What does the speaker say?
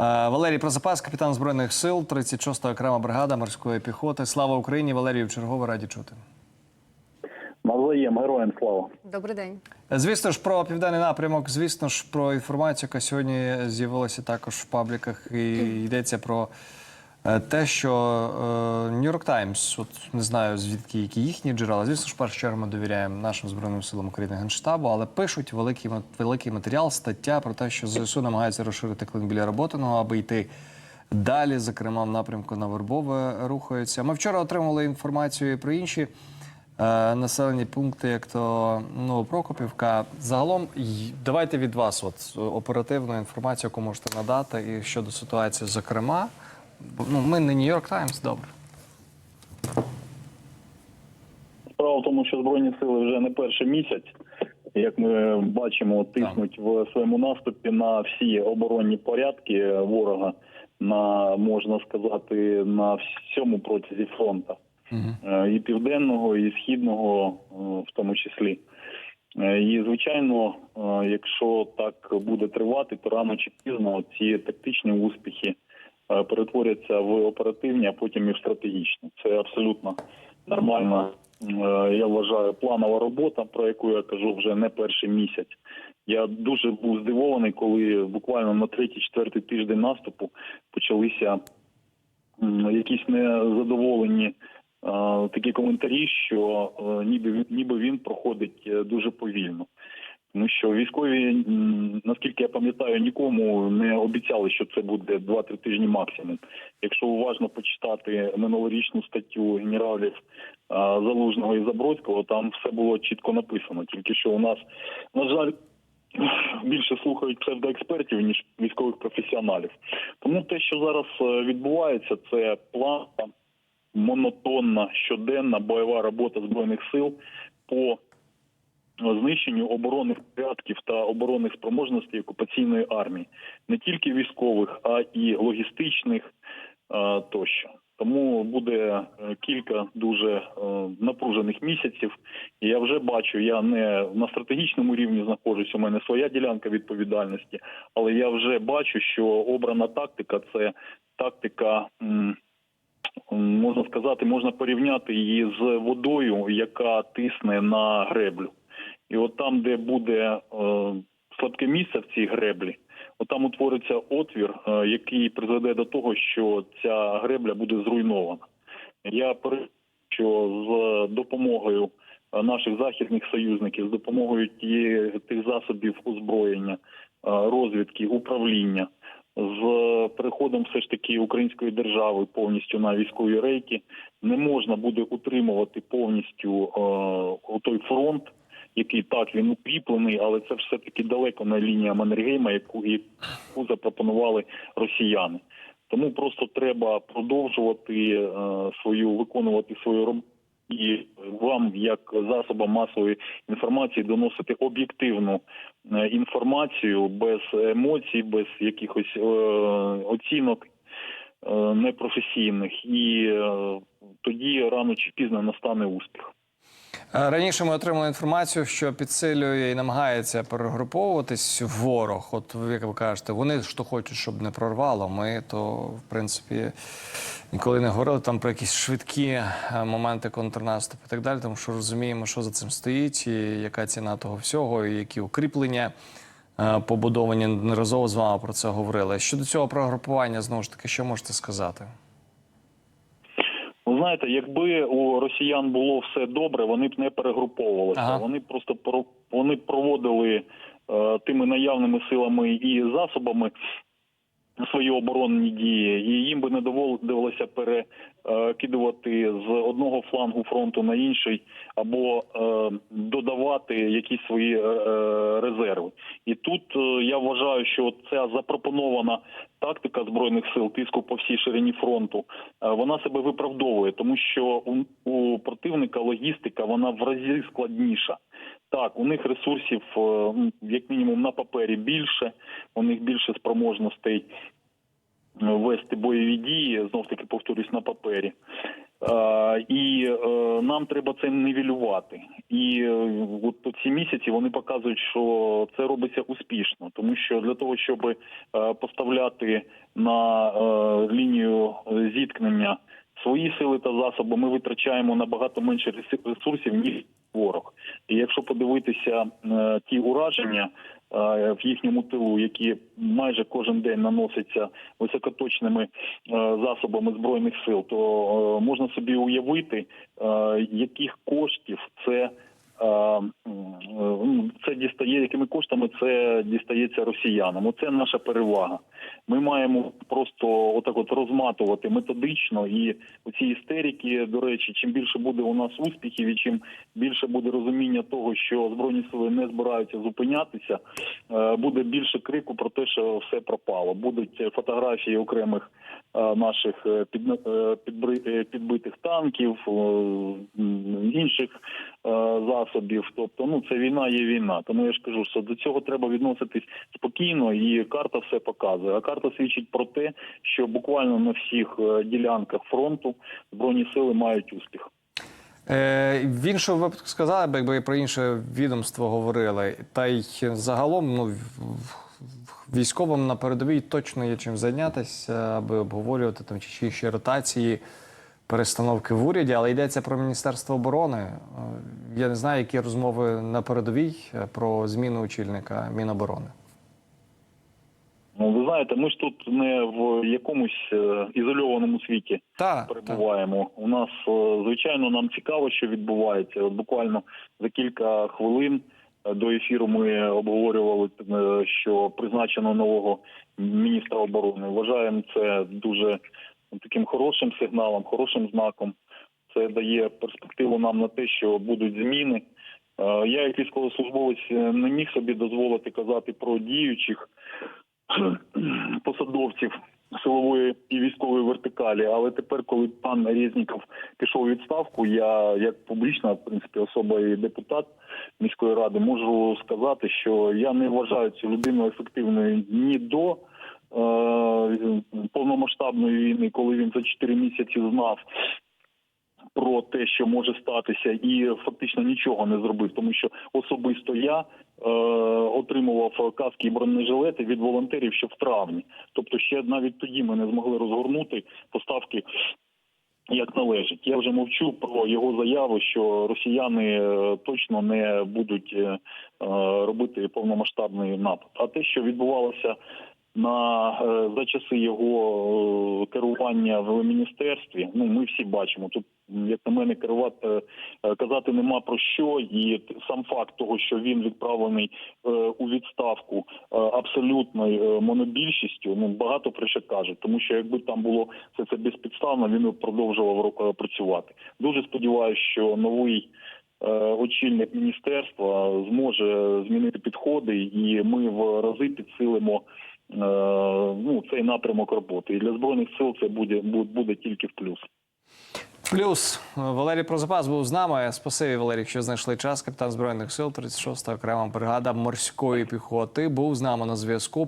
Валерій Прозапас, капітан збройних сил, 36-та окрема бригада морської піхоти. Слава Україні! Валерію чергово раді чути. Мавзоєм, героям слава. Добрий день. Звісно ж, про південний напрямок. Звісно ж, про інформацію, яка сьогодні з'явилася також в пабліках, і йдеться про е, те, що Нью-Йорк Таймс, от не знаю звідки які їхні джерела. Звісно ж, першу чергу ми довіряємо нашим збройним силам України Генштабу, але пишуть великий великий матеріал, стаття про те, що ЗСУ намагається розширити клин біля роботиного, аби йти. Далі, зокрема, в напрямку на Вербове рухаються. Ми вчора отримали інформацію про інші е, населені пункти, як то ну. Загалом, давайте від вас от, оперативну інформацію, яку можете надати, і щодо ситуації, зокрема. Ну, ми не Нью-Йорк Таймс, добре. Справа в тому, що збройні сили вже не перший місяць, як ми бачимо, тиснуть в своєму наступі на всі оборонні порядки ворога, на можна сказати, на всьому протязі фронту. Е, і південного, і східного, е, в тому числі. Е, І звичайно, якщо так буде тривати, то рано чи пізно ці тактичні успіхи перетворяться в оперативні, а потім і в стратегічні. Це абсолютно нормальна, е, я вважаю, планова робота, про яку я кажу вже не перший місяць. Я дуже був здивований, коли буквально на третій-четвертий тиждень наступу почалися якісь незадоволені е, такі коментарі, що е, ніби ніби він проходить е, дуже повільно. Тому що військові, наскільки я пам'ятаю, нікому не обіцяли, що це буде 2-3 тижні максимум. Якщо уважно почитати минулорічну статтю генералів Залужного і Забродського, там все було чітко написано. Тільки що у нас, на жаль, більше слухають псевдоекспертів ніж військових професіоналів. Тому те, що зараз е, відбувається, це план монотонна щоденна бойова робота збройних сил по знищенню оборонних порядків та оборонних спроможностей окупаційної армії, не тільки військових, а і логістичних тощо. Тому буде е, кілька дуже е, напружених місяців. І я вже бачу, я не на стратегічному рівні знаходжусь. У мене своя ділянка відповідальності, але я вже бачу, що обрана тактика це тактика. Можна сказати, можна порівняти її з водою, яка тисне на греблю. І от там, де буде е, слабке місце в цій греблі, от там утвориться отвір, е, який призведе до того, що ця гребля буде зруйнована. Я що з допомогою е, наших західних союзників, з допомогою тих засобів озброєння, розвідки, управління, з переходом все ж таки української держави повністю на військові рейки не можна буде утримувати повністю той фронт, який так він укріплений, але це все таки далеко не лінія Маннергейма, яку яку запропонували росіяни. Тому просто треба продовжувати е, свою виконувати свою роботу. І вам, як засобам масової інформації, доносити об'єктивну е, інформацію без емоцій, без якихось е, оцінок непрофесійних, і тоді рано чи пізно настане успіх. Е, Раніше ми отримали інформацію, що підсилює і намагається перегруповуватись ворог. От як ви кажете, вони ж то хочуть, щоб не прорвало. Ми то, в принципі, ніколи не говорили там про якісь швидкі е, моменти контрнаступу і так далі, тому що розуміємо, що за цим стоїть, і яка ціна того всього, і які укріплення е, побудовані. Неразово з вами про це говорили. Щодо цього прогрупування, знову ж таки, що можете сказати? Знаєте, якби у росіян було все добре, вони б не перегруповувалися. Ага. Вони просто про- вони проводили е, тими наявними силами і засобами свої оборонні дії, і їм би не доводилося перекидувати з одного флангу фронту на інший або е, додавати якісь свої е, резерви. І тут е, я вважаю, що ця запропонована тактика збройних сил тиску по всій ширині фронту, е, вона себе виправдовує, тому що у противника логістика вона в разі складніша. Так, у них ресурсів е, як мінімум на папері більше, у них більше спроможностей е, вести бойові дії, знов таки повторюсь, на папері. Е, І нам треба це нивелювати. І от ці місяці вони показують, що це робиться успішно, тому що для того, щоб поставляти на лінію зіткнення свої сили та засоби, ми витрачаємо набагато менше ресурсів ніж ворог. І якщо подивитися е, ті ураження е, в їхньому тилу, які майже кожен день наносяться високоточними е, засобами збройних сил, то можна собі уявити, яких коштів це. Це дістає, якими коштами це дістається росіянам. Оце наша перевага. Ми маємо просто отак от розматувати методично і оці істерики, до речі, чим більше буде у нас успіхів, і чим більше буде розуміння того, що збройні сили не збираються зупинятися, е, буде більше крику про те, що все пропало. Будуть фотографії окремих е, наших е, підбитих танків, інших засобів. Тобто, ну це війна є війна. Тому я ж кажу, що до цього треба відноситись спокійно, і карта все показує. А карта свідчить про те, що буквально на всіх е, ділянках фронту збройні сили мають успіх. Е, в іншому випадку сказали б, якби про інше відомство говорили. Та й загалом ну, військовим на передовій точно є чим зайнятися, аби обговорювати там чи інші ротації, перестановки в уряді, але йдеться про Міністерство оборони. Е, Я не знаю, які розмови на передовій е, про зміну очільника Міноборони. Ну ви знаєте, ми ж тут не в якомусь е, ізольованому світі. Так, перебуваємо. У нас звичайно нам цікаво, що відбувається. От буквально за кілька хвилин до ефіру ми обговорювали, що призначено нового міністра оборони. Вважаємо це дуже таким хорошим сигналом, хорошим знаком. Це дає перспективу нам на те, що будуть зміни. Е, Я, як військовослужбовець, е, не міг собі дозволити казати про діючих посадовців силової і військової вертикалі. Але тепер, коли пан Резніков пішов у відставку, я як публічна в принципі особа і депутат міської ради можу сказати, що я не вважаю цю людину ефективною ні до. Е, Повномасштабної війни, коли він за 4 місяці знав про те, що може статися, і фактично нічого не зробив, тому що особисто я е, отримував каски і бронежилети від волонтерів ще в травні. Тобто, ще навіть тоді ми не змогли розгорнути поставки. Як належить, я вже мовчу про його заяву, що росіяни е, точно не будуть е, е, робити повномасштабний напад. А те, що відбувалося на е, за часи його е, керування в міністерстві. Ну ми всі бачимо. Тут як на мене керувати е, казати нема про що, і сам факт того, що він відправлений у відставку абсолютною монобільшістю, ну багато про що каже, тому що якби там було все це безпідставно, він продовжував ро- працювати. Дуже сподіваюся, що новий. Очільник міністерства зможе змінити підходи, і ми в рази підсилимо ну, цей напрямок роботи. І для збройних сил це буде, буде тільки в плюс. Плюс е, Валерій Прозапас був з нами. Спасибі, Валерій, що знайшли час. Капітан збройних сил 36-та окрема бригада морської піхоти був з нами на зв'язку.